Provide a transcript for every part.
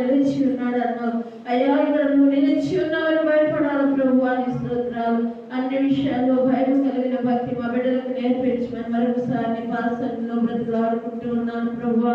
నిలిచి ఉన్నాడు అన్నారు. అయ్యా ఇక్కడ నువ్వు నిలిచి ఉన్నావని భయపడాలి ప్రభు అని స్తోత్రాలు. అన్ని విషయాల్లో భయం కలిగిన భక్తి మా బిడ్డలకు నేర్పించమని మరొకసారి పాసంలో బ్రతులాడుకుంటూ ఉన్నాను ప్రభు.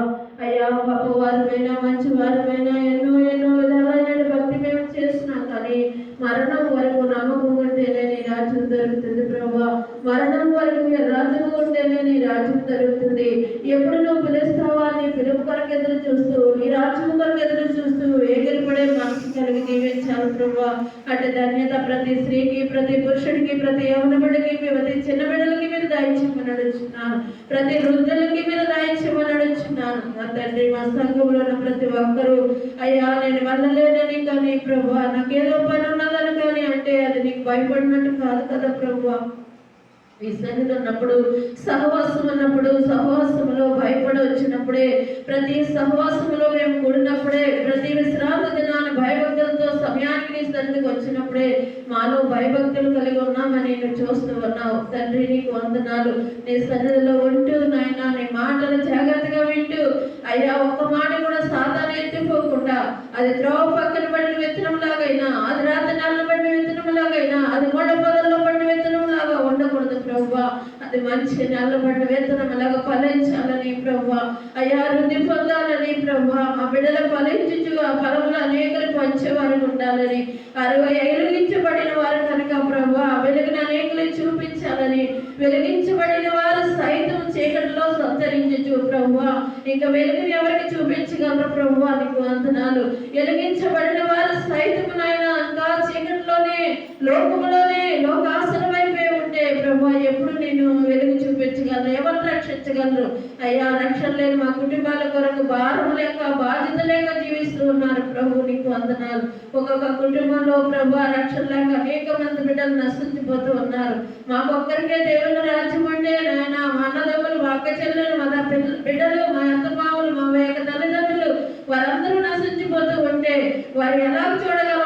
అయ్యా గొప్పవారమైనా మంచి వారమైనా ఎన్నో ఎన్నో విధాలు భక్తి మేము చేసినా కానీ మరణం వరకు నమ్మకం ఉంటేనే నీ రాజ్యం దొరుకుతుంది ప్రభు మరణం వరకు రాజ్యం ఉంటేనే నీ రాజ్యం జరుగుతుంది. ఎప్పుడు నువ్వు పిలుస్తావా నీ పిలుపు కొరకు ఎదురు చూస్తూ నీ రాజ్యం కొరకు ఎదురు చూస్తూ ఎగిరిపడే మనసు కలిగి దీవించాలి ప్రభా అటు ధన్యత ప్రతి స్త్రీకి ప్రతి పురుషుడికి ప్రతి యవన బిడ్డకి ప్రతి చిన్న బిడ్డలకి మీరు దాయించమని అడుగుతున్నాను ప్రతి వృద్ధులకి మీరు దాయించమని అడుగుతున్నాను నా తండ్రి మా సంఘంలో ఉన్న ప్రతి ఒక్కరూ అయ్యా నేను వెళ్ళలేనని కానీ ప్రభు నాకేదో పని ఉన్నదని కానీ అంటే అది నీకు భయపడినట్టు కాదు కదా ప్రభు మీ సన్నిధి ఉన్నప్పుడు సహవాసం ఉన్నప్పుడు సహవాసములో భయపడి వచ్చినప్పుడే ప్రతి సహవాసములో మేము కూడినప్పుడే ప్రతి విశ్రాంతి దినాన్ని భయభక్తులతో సమయానికి నీ సన్నిధికి వచ్చినప్పుడే మాలో భయభక్తులు కలిగి ఉన్నామని నేను చూస్తూ ఉన్నావు. తండ్రి నీకు వందనాలు. నీ సన్నిధిలో ఉంటూ నాయన నీ మాటలు జాగ్రత్తగా వింటూ అయ్యా ఒక్క మాట కూడా సాధారణ ఎత్తిపోకుండా అది ద్రోవ పక్కన పడిన విత్తనం లాగైనా అది రాత్రి నెల పడిన విత్తనం లాగైనా అది మొండ పడిన విత్తనం ప్రభా అది మంచి నల్లబడిన వేతనం అలాగ ఫలించాలని ప్రభా అయ్యా వృద్ధి పొందాలని ప్రభా మా బిడ్డల ఫలించుగా ఫలములు అనేకలు పంచేవారు ఉండాలని. అరవై వెలిగించబడిన వారు కనుక ప్రభా వెలుగుని అనేకలు చూపించాలని. వెలిగించబడిన వారు సైతం చీకటిలో సంచరించచ్చు ప్రభా ఇంకా వెలుగుని ఎవరికి చూపించగలరు ప్రభా నీకు వందనాలు. వెలిగించబడిన వారు సైతం నాయన ఇంకా చీకటిలోనే లోక లోకాసన వైపే ఉంటే ప్రభా ఎప్పుడు నేను వెలుగు చూపించగలను ఎవరు రక్షించగలరు? అయ్యా రక్షణ లేని మా కుటుంబాల కొరకు భారం లేక బాధ్యత లేక జీవిస్తూ ఉన్నారు ప్రభు నీకు వందనాలు. ఒక్కొక్క కుటుంబంలో ప్రభు రక్షణ లేక అనేక మంది బిడ్డలు నశించిపోతూ ఉన్నారు. మాకొక్కరికే దేవుని రాజ్యం అంటే నాయన మా అన్నదమ్ములు మా అక్క చెల్లెలు మా బిడ్డలు మా అత్తమావులు మా యొక్క తల్లిదండ్రులు వారందరూ నశించిపోతూ ఉంటే వారు ఎలా చూడగలరు?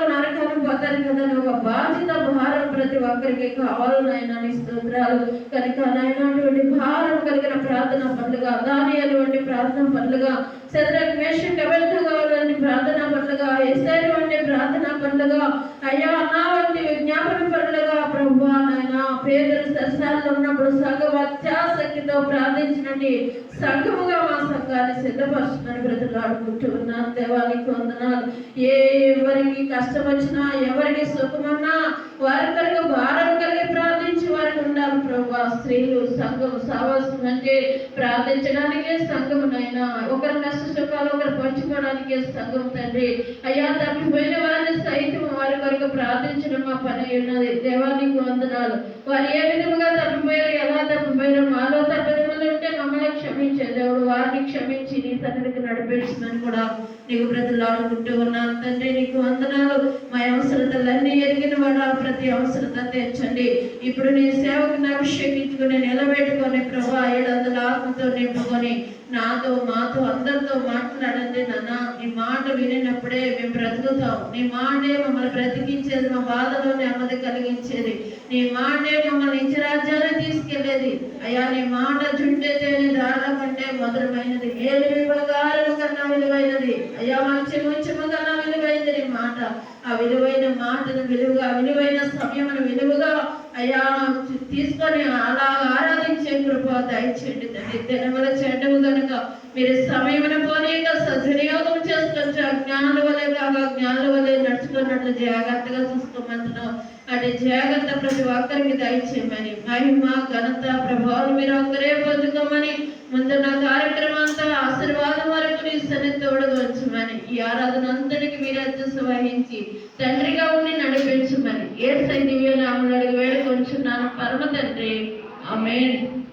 నరకాన్ని పోతారు కదా ఒక బాధ్యత భారం ప్రతి ఒక్కరికి కావాలి నాయన నీ స్తోత్రాలు కనుక నాయన అటువంటి భారం కలిగిన ప్రార్థన పనులుగా దాని అటువంటి ప్రార్థన పనులుగా చంద్రకి మేషం కబెల్తో కావాలని ప్రార్థన పనులుగా ఎస్ఐ వంటి ప్రార్థన పనులుగా అయ్యా నా వంటి విజ్ఞాపన పనులుగా ప్రభు నాయన పేదలు సరసాల్లో ఉన్నప్పుడు సంఘం అత్యాసక్తితో ప్రార్థించినట్టు సంఘముగా మా సంఘాన్ని సిద్ధపరచుకొని బ్రతులాడుకుంటూ ఉన్నాను దేవానికి వందనాలు. ఏ కష్టం వచ్చినా ఎవరికి సుఖమన్నా వారి కలిగి భారం కలిగి ప్రార్థించి వారికి ఉండాలి ప్రభా. స్త్రీలు సంఘం సావాసం అంటే ప్రార్థించడానికే సంఘం నైనా ఒకరి కష్ట సుఖాలు ఒకరు పంచుకోవడానికే సంఘం తండ్రి. అయ్యా తప్పిపోయిన వారిని సైతం వారి కొరకు ప్రార్థించడం మా పని ఉన్నది. దేవానికి వందనాలు. వారు ఏ విధముగా తప్పిపోయారు ఎలా తప్పిపోయారు మాలో తప్పిదములు ఉంటే మమ్మల్ని క్షమించే దేవుడు వారిని క్షమించి నీ సన్నిధికి నడిపించమని కూడా నీకు బ్రతులాడుకుంటూ ఉన్నాను తండ్రి నీకు వందనాలు. మా అవసరతలన్నీ ఎరిగిన వాడు ప్రతి అవసరత తెచ్చండి ఇప్పుడు నీ సేవకుని అభిషేకించుకుని నిలబెట్టుకొని ప్రభా ఏడందల ఆత్మతో నింపుకొని నాతో మాతో అందరితో మాట్లాడండి నాన్న. నీ మాట వినినప్పుడే మేము బ్రతుకుతాం. నీ మాటే మమ్మల్ని బ్రతికించేది మా బాధలో నెమ్మది కలిగించేది. నీ మాటే మమ్మల్ని ఇచ్చి రాజ్యాన్ని తీసుకెళ్ళేది. అయ్యా నీ మాట చుట్టే తేని దారుల కంటే మధురమైనది. ఏది విభాగాల విలువైనది. అయ్యా మంచి ముంచము కన్నా విలువైనది నీ మాట. ఆ విలువైన మాటను విలువగా విలువైన సమయమును విలువగా అయ్యా తీసుకొని అలా కృప దయచేయండి తండ్రి. దినముల చెడ్డము కనుక మీరు సమయమున పోనీక సద్వినియోగం చేసుకొచ్చు జ్ఞానుల వలె కాగా జ్ఞానుల వలె నడుచుకున్నట్లు జాగ్రత్తగా చూసుకోమంటున్నాం. అంటే జాగ్రత్త ప్రతి ఒక్కరికి దయచేయమని మహిమ ఘనత ప్రభావం మీరు ఒక్కరే పొందుకోమని ముందున్న కార్యక్రమం అంతా ఆశీర్వాదం వరకు నీ సన్నిధి తోడుగా ఉంచమని ఈ ఆరాధన అంతటికి మీరు అధ్యక్ష వహించి తండ్రిగా ఉండి నడిపించమని ఏ సైన్య నామలు అడిగి వేడుకొంచున్నాను. పరమ తండ్రి. ఆమేన్.